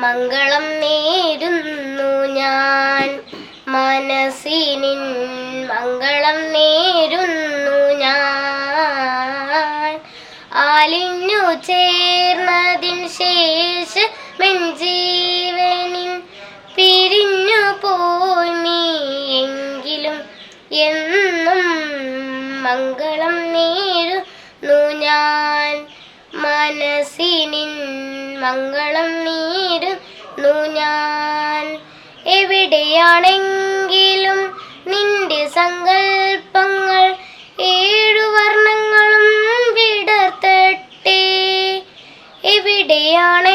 മംഗളം നേരുന്നു ഞാൻ. മനസ്സിനിൻ മംഗളം നേരുന്നു ഞാൻ. ആലിഞ്ഞു ചേർന്നതിൻ ശേഷം ജീവനിൻ പിരിഞ്ഞു പോയി നീ എങ്കിലും എന്നും മംഗളം നേരുന്നു ഞാൻ. മനസ്സിനിൻ മംഗളം നേരുന്നു ഞാൻ എവിടെയാണെങ്കിലും നിന്റെ സങ്കൽപ്പങ്ങൾ ഏഴു വർണങ്ങളും വിടർത്തട്ടെ. എവിടെയാണ്